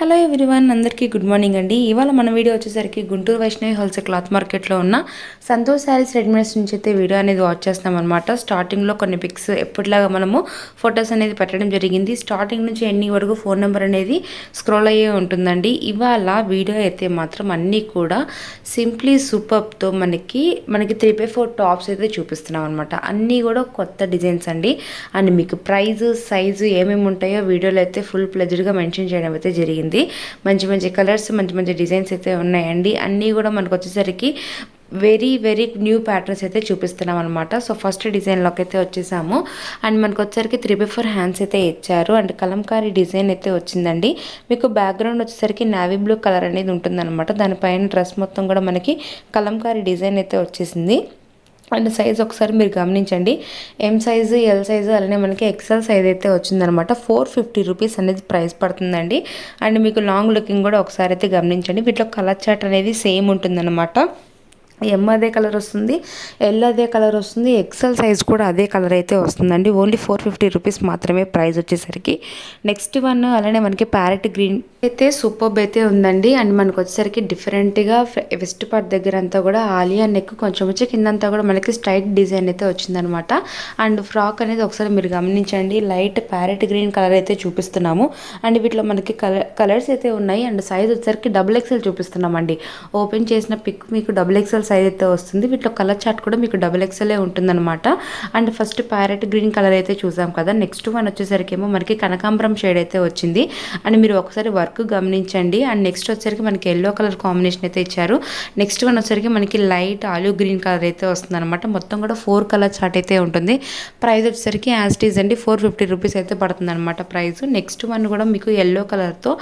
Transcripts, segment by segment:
Hello everyone అందరికీ good morning అండి. ఇవాళ మన వీడియో వచ్చేసరికి గుంటూరు వైష్ణవి హోల్సేల్ క్లాత్ మార్కెట్లో ఉన్న సంతోష్ శారీస్ రెడీమేడ్స్ నుంచి అయితే వీడియో అనేది వాచ్ చేస్తామన్నమాట అనమాట స్టార్టింగ్లో కొన్ని పిక్స్ ఎప్పటిలాగా మనము ఫొటోస్ అనేది పెట్టడం జరిగింది. స్టార్టింగ్ నుంచి ఎన్ని వరకు ఫోన్ నెంబర్ అనేది స్క్రోల్ అయ్యే ఉంటుందండి. ఇవాళ వీడియో అయితే మాత్రం అన్నీ కూడా సింప్లీ సూపర్తో మనకి మనకి త్రీ బై ఫోర్ టాప్స్ అయితే చూపిస్తున్నాం అనమాట అన్నీ కూడా కొత్త డిజైన్స్ అండి. అండ్ మీకు ప్రైజ్ సైజు ఏమేమి ఉంటాయో వీడియోలో అయితే ఫుల్ ప్లెజర్గా మెన్షన్ చేయడం అయితే జరిగింది. మంచి మంచి కలర్స్ మంచి మంచి డిజైన్స్ అయితే ఉన్నాయండి. అన్నీ కూడా మనకు వచ్చేసరికి వెరీ వెరీ న్యూ ప్యాటర్న్స్ అయితే చూపిస్తున్నాం అనమాట సో ఫస్ట్ డిజైన్లోకి అయితే వచ్చేసాము. అండ్ మనకు వచ్చేసరికి త్రీ బై ఫోర్ హ్యాండ్స్ అయితే ఇచ్చారు. అండ్ కలంకారీ డిజైన్ అయితే వచ్చిందండి. మీకు బ్యాక్గ్రౌండ్ వచ్చేసరికి నావీ బ్లూ కలర్ అనేది ఉంటుందన్నమాట. దానిపైన డ్రెస్ మొత్తం కూడా మనకి కలంకారీ డిజైన్ అయితే వచ్చేసింది. అండ్ సైజ్ ఒకసారి మీరు గమనించండి. ఎం సైజు ఎల్ సైజు అలానే మనకి ఎక్సెల్ సైజ్ అయితే వచ్చిందనమాట. ఫోర్ ఫిఫ్టీ రూపీస్ అనేది ప్రైస్ పడుతుందండి. అండ్ మీకు లాంగ్ లుకింగ్ కూడా ఒకసారి అయితే గమనించండి. వీటిలో కలర్ చాట్ అనేది సేమ్ ఉంటుందన్నమాట. ఎమ్ అదే కలర్ వస్తుంది ఎల్ అదే కలర్ వస్తుంది ఎక్సెల్ సైజ్ కూడా అదే కలర్ అయితే వస్తుందండి. ఓన్లీ ఫోర్ ఫిఫ్టీ రూపీస్ మాత్రమే ప్రైస్ వచ్చేసరికి. నెక్స్ట్ వన్ అలానే మనకి ప్యారెట్ గ్రీన్ అయితే సూపర్బ్ అయితే ఉందండి. అండ్ మనకు వచ్చేసరికి డిఫరెంట్గా వెస్ట్ పార్ట్ దగ్గర అంతా కూడా ఆలియా నెక్ కొంచెం వచ్చి కిందంతా కూడా మనకి స్ట్రైట్ డిజైన్ అయితే వచ్చిందనమాట. అండ్ ఫ్రాక్ అనేది ఒకసారి మీరు గమనించండి. లైట్ ప్యారెట్ గ్రీన్ కలర్ అయితే చూపిస్తున్నాము. అండ్ వీటిలో మనకి కలర్ కలర్స్ అయితే ఉన్నాయి. అండ్ సైజ్ వచ్చేసరికి డబుల్ ఎక్సెల్ చూపిస్తున్నామండి. ఓపెన్ చేసిన పిక్ మీకు డబుల్ ఎక్సెల్ సైజ్ అయితే వస్తుంది. వీటిలో కలర్ చార్ట్ కూడా మీకు డబుల్ ఎక్సెల్ ఉంటుందన్నమాట. And first parrot green colour అయితే చూసాం కదా. నెక్స్ట్ వన్ వచ్చేసరికి ఏమో మనకి కనకాంబరం షేడ్ అయితే వచ్చింది. అండ్ మీరు ఒకసారి వర్క్ గమనించండి. అండ్ నెక్స్ట్ వచ్చేసరికి మనకి ఎల్లో కలర్ కాంబినేషన్ అయితే ఇచ్చారు. నెక్స్ట్ వన్ వచ్చేసరికి మనకి లైట్ ఆలివ్ గ్రీన్ కలర్ అయితే వస్తుందనమాట మొత్తం కూడా ఫోర్ కలర్ చార్ట్ అయితే ఉంటుంది. ప్రైస్ వచ్చేసరికి యాస్టీజ్ అండి ఫోర్ ఫిఫ్టీ రూపీస్ అయితే పడుతుంది అనమాట ప్రైస్. నెక్స్ట్ వన్ కూడా మీకు ఎల్లో కలర్తో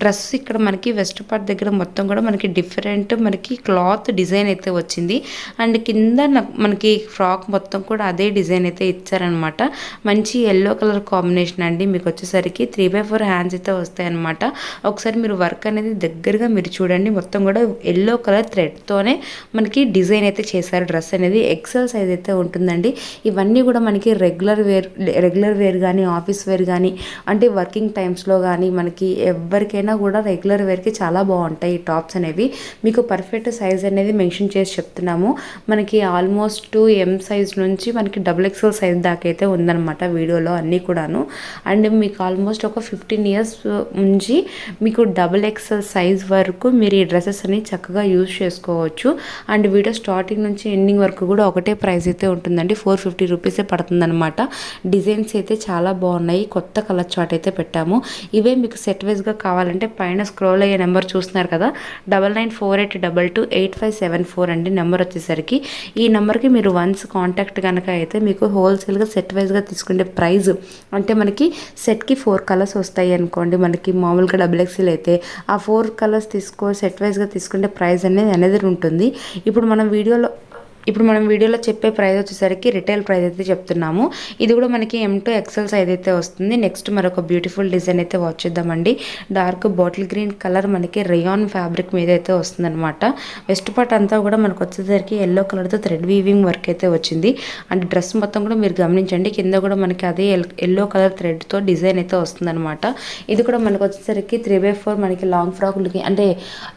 డ్రెస్ ఇక్కడ మనకి వెస్ట్ పార్ట్ దగ్గర మొత్తం కూడా మనకి డిఫరెంట్ మనకి క్లాత్ డిజైన్ అయితే వచ్చింది. అండ్ కింద మనకి ఫ్రాక్ మొత్తం కూడా అదే డిజైన్ అయితే ఇచ్చారనమాట మంచి ఎల్లో కలర్ కాంబినేషన్ అండి. మీకు వచ్చేసరికి త్రీ బై ఫోర్ హ్యాండ్స్ అయితే వస్తాయన్నమాట. ఒకసారి మీరు వర్క్ అనేది దగ్గరగా మీరు చూడండి. మొత్తం కూడా ఎల్లో కలర్ థ్రెడ్తోనే మనకి డిజైన్ అయితే చేశారు. డ్రెస్ అనేది ఎక్సెల్ సైజ్ అయితే ఉంటుందండి. ఇవన్నీ కూడా మనకి రెగ్యులర్ వేర్ రెగ్యులర్ వేర్ కానీ ఆఫీస్ వేర్ కానీ అంటే వర్కింగ్ టైమ్స్లో కానీ మనకి ఎవరికైనా అయినా కూడా రెగ్యులర్ వేర్కి చాలా బాగుంటాయి ఈ టాప్స్ అనేవి. మీకు పర్ఫెక్ట్ సైజ్ అనేది మెన్షన్ చేసి చెప్తున్నాము. మనకి ఆల్మోస్ట్ ఎం సైజ్ నుంచి మనకి డబుల్ ఎక్స్ఎల్ సైజ్ దాకా అయితే ఉందన్నమాట వీడియోలో అన్నీ కూడాను. అండ్ మీకు ఆల్మోస్ట్ ఒక ఫిఫ్టీన్ ఇయర్స్ నుంచి మీకు డబుల్ ఎక్స్ఎల్ సైజ్ వరకు మీరు ఈ డ్రెస్సెస్ అని చక్కగా యూజ్ చేసుకోవచ్చు. అండ్ వీడియో స్టార్టింగ్ నుంచి ఎండింగ్ వరకు కూడా ఒకటే ప్రైస్ అయితే ఉంటుందండి. ఫోర్ ఫిఫ్టీ రూపీసే పడుతుందన్నమాట. డిజైన్స్ అయితే చాలా బాగున్నాయి. కొత్త కలర్ చాట్ అయితే పెట్టాము. ఇవే మీకు సెట్ వైజ్గా కావాలంటే పైన స్క్రోల్ అయ్యే నెంబర్ చూస్తున్నారు కదా double nine four eight double two eight five seven four అండి నెంబర్ వచ్చేసరికి. ఈ నెంబర్కి మీరు వన్స్ కాంటాక్ట్ కనుక అయితే మీకు హోల్సేల్గా సెట్ వైజ్గా తీసుకుంటే ప్రైజ్ అంటే మనకి సెట్కి ఫోర్ కలర్స్ వస్తాయి అనుకోండి మనకి మామూలుగా డబుల్ ఎక్సెల్ అయితే ఆ ఫోర్ కలర్స్ తీసుకో సెట్ వైజ్గా తీసుకుంటే ప్రైజ్ అనేది అనేది ఉంటుంది. ఇప్పుడు మనం వీడియోలో ఇప్పుడు మనం వీడియోలో చెప్పే ప్రైస్ వచ్చేసరికి రిటైల్ ప్రైస్ అయితే చెప్తున్నాము. ఇది కూడా మనకి ఎం టు ఎక్సెల్ సైజ్ అయితే వస్తుంది. నెక్స్ట్ మరొక బ్యూటిఫుల్ డిజైన్ అయితే వాచ్ చేద్దామండి. డార్క్ బాటిల్ గ్రీన్ కలర్ మనకి రేయాన్ ఫ్యాబ్రిక్ మీద అయితే వస్తుందన్నమాట. వెస్ట్ పార్ట్ అంతా కూడా మనకు వచ్చేసరికి ఎల్లో కలర్తో థ్రెడ్ వీవింగ్ వర్క్ అయితే వచ్చింది. అండ్ డ్రెస్ మొత్తం కూడా మీరు గమనించండి. కింద కూడా మనకి అదే ఎల్లో కలర్ థ్రెడ్తో డిజైన్ అయితే వస్తుందన్నమాట. ఇది కూడా మనకు వచ్చేసరికి త్రీ బై ఫోర్ మనకి లాంగ్ ఫ్రాక్ లుకింగ్ అంటే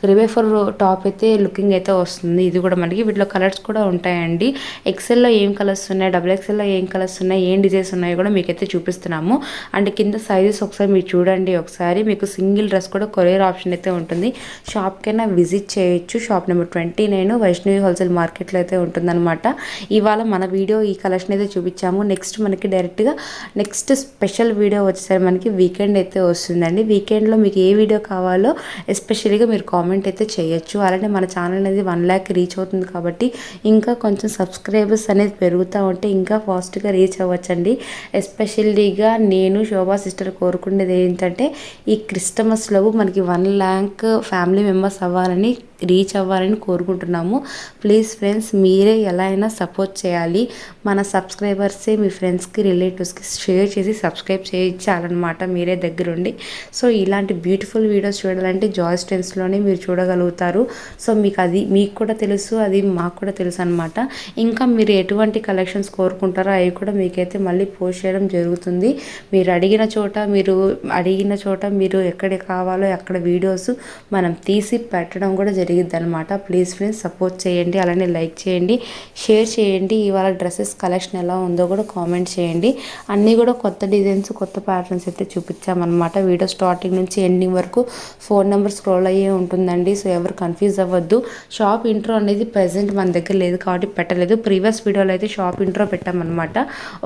త్రీ బై ఫోర్ టాప్ అయితే లుకింగ్ అయితే వస్తుంది. ఇది కూడా మనకి వీటిలో కలర్స్ కూడా ఉంటాయండి. ఎక్సెల్లో ఏం కలర్స్ ఉన్నాయి? డబుల్ ఎక్సెల్లో ఏం కలర్స్ ఉన్నాయి? ఏం డిజైన్స్ ఉన్నాయో కూడా మీకైతే చూపిస్తున్నాము. అండ్ కింద సైజెస్ ఒకసారి మీరు చూడండి ఒకసారి. మీకు సింగిల్ డ్రెస్ కూడా కొరియర్ ఆప్షన్ అయితే ఉంటుంది. షాప్కైనా విజిట్ చేయొచ్చు. Shop number twenty nine Vaishnavi wholesale మార్కెట్లో అయితే ఉంటుందన్నమాట. ఇవాళ మన వీడియో ఈ కలెక్షన్ అయితే చూపించాము. నెక్స్ట్ మనకి డైరెక్ట్గా నెక్స్ట్ స్పెషల్ వీడియో వచ్చేసరి మనకి వీకెండ్ అయితే వస్తుందండి. వీకెండ్లో మీకు ఏ వీడియో కావాలో ఎస్పెషల్గా మీరు కామెంట్ అయితే చేయొచ్చు. అలానే మన ఛానల్ అనేది వన్ ల్యాక్ రీచ్ అవుతుంది కాబట్టి ఇంకా ఇంకా కొంచెం సబ్స్క్రైబర్స్ అనేది పెరుగుతూ ఉంటే ఇంకా ఫాస్ట్గా రీచ్ అవ్వచ్చండి. ఎస్పెషల్లీగా నేను శోభా సిస్టర్ కోరుకునేది ఏంటంటే ఈ క్రిస్టమస్లో మనకి వన్ ల్యాంక్ ఫ్యామిలీ మెంబర్స్ అవ్వాలని రీచ్ అవ్వాలని కోరుకుంటున్నాము. ప్లీజ్ ఫ్రెండ్స్ మీరే ఎలా అయినా సపోర్ట్ చేయాలి. మన సబ్స్క్రైబర్సే మీ ఫ్రెండ్స్కి రిలేటివ్స్కి షేర్ చేసి సబ్స్క్రైబ్ చేయించాలన్నమాట మీరే దగ్గరుండి. సో ఇలాంటి బ్యూటిఫుల్ వీడియోస్ చూడాలంటే జాయ్ స్టెన్స్లోనే మీరు చూడగలుగుతారు. సో మీకు అది మీకు కూడా తెలుసు అది మాకు కూడా తెలుసు అనమాట ఇంకా మీరు ఎటువంటి కలెక్షన్స్ కోరుకుంటారో అవి కూడా మీకైతే మళ్ళీ పోస్ట్ చేయడం జరుగుతుంది. మీరు అడిగిన చోట మీరు అడిగిన చోట మీరు ఎక్కడ కావాలో ఎక్కడ వీడియోస్ మనం తీసి పెట్టడం కూడా జరిగిద్ది అనమాట ప్లీజ్ ఫ్రెండ్స్ సపోర్ట్ చేయండి. అలానే లైక్ చేయండి. షేర్ చేయండి. ఇవాళ డ్రెస్సెస్ కలెక్షన్ ఎలా ఉందో కూడా కామెంట్ చేయండి. అన్నీ కూడా కొత్త డిజైన్స్ కొత్త ప్యాటర్న్స్ అయితే చూపించామన్నమాట. వీడియో స్టార్టింగ్ నుంచి ఎండింగ్ వరకు ఫోన్ నెంబర్ స్క్రోల్ అయ్యే ఉంటుందండి. సో ఎవరు కన్ఫ్యూజ్ అవ్వద్దు. షాప్ ఇంట్రో అనేది ప్రజెంట్ మన దగ్గర లేదు కాబట్టి పెట్టలేదు. ప్రీవియస్ వీడియోలో అయితే షాప్ ఇంట్రో పెట్టామన్నమాట.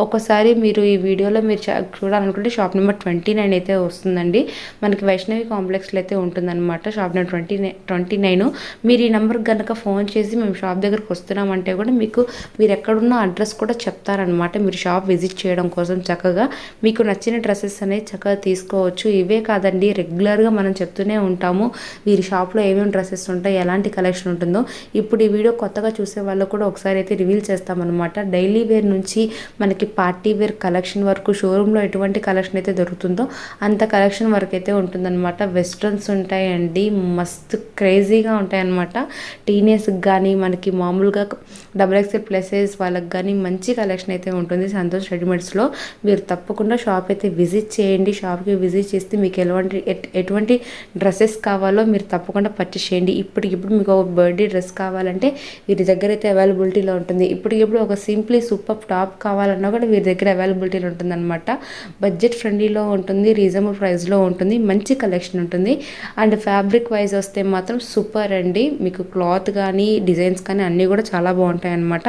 ఒకసారి మీరు ఈ వీడియోలో మీరు చూడాలనుకుంటే షాప్ నెంబర్ ట్వంటీ నైన్ అయితే వస్తుందండి. మనకి వైష్ణవి కాంప్లెక్స్లో అయితే ఉంటుందన్నమాట. Shop number twenty nine twenty nine మీరు ఈ నెంబర్కి కనుక ఫోన్ చేసి మేము షాప్ దగ్గరకు వస్తున్నామంటే కూడా మీకు మీరు ఎక్కడున్న అడ్రస్ కూడా చెప్తారనమాట మీరు షాప్ విజిట్ చేయడం కోసం చక్కగా మీకు నచ్చిన డ్రెస్సెస్ అనేది చక్కగా తీసుకోవచ్చు. ఇవే కాదండి రెగ్యులర్గా మనం చెప్తూనే ఉంటాము. వీరి షాప్లో ఏమేమి డ్రెస్సెస్ ఉంటాయి ఎలాంటి కలెక్షన్ ఉంటుందో. ఇప్పుడు ఈ వీడియో కొత్తగా చూసే వాళ్ళు కూడా ఒకసారి అయితే రివీల్ చేస్తామన్నమాట. డైలీ వేర్ నుంచి మనకి పార్టీ వేర్ కలెక్షన్ వరకు షోరూంలో ఎటువంటి కలెక్షన్ అయితే దొరుకుతుందో అంత కలెక్షన్ వరకు అయితే ఉంటుందన్నమాట. వెస్ట్రన్స్ ఉంటాయండి. మస్తు క్రేజీగా ఉంటాయన్నమాట. టీనేజ్కి కానీ మనకి మామూలుగా డబుల్ ఎక్స్ఎల్ ప్లసెస్ వాళ్ళకి కానీ మంచి కలెక్షన్ అయితే ఉంటుంది. సంతోష్ రెడీమేడ్స్లో మీరు తప్పకుండా షాప్ అయితే విజిట్ చేయండి. షాప్కి విజిట్ చేస్తే మీకు ఎలాంటి ఎటువంటి డ్రెస్సెస్ కావాలో మీరు తప్పకుండా పర్చేస్ చేయండి. ఇప్పటికిప్పుడు మీకు ఒక బర్త్డే డ్రెస్ కావాలంటే వీరి దగ్గర అయితే అవైలబిలిటీలో ఉంటుంది. ఇప్పటికిప్పుడు ఒక సింప్లీ సూపర్ టాప్ కావాలన్నా కూడా వీరి దగ్గర అవైలబిలిటీలో ఉంటుంది అనమాట బడ్జెట్ ఫ్రెండ్లీలో ఉంటుంది రీజనబుల్ ప్రైస్లో ఉంటుంది మంచి కలెక్షన్ ఉంటుంది. అండ్ ఫ్యాబ్రిక్ వైజ్ వస్తే మాత్రం సూపర్ అండి మీకు క్లాత్ కానీ డిజైన్స్ కానీ అన్నీ కూడా చాలా బాగుంటాయి అనమాట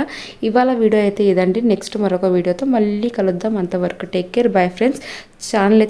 ఇవాళ వీడియో అయితే ఇదండి. నెక్స్ట్ మరొక వీడియోతో మళ్ళీ కలుద్దాం. అంతవరకు take care. Bye friends. Channel అయితే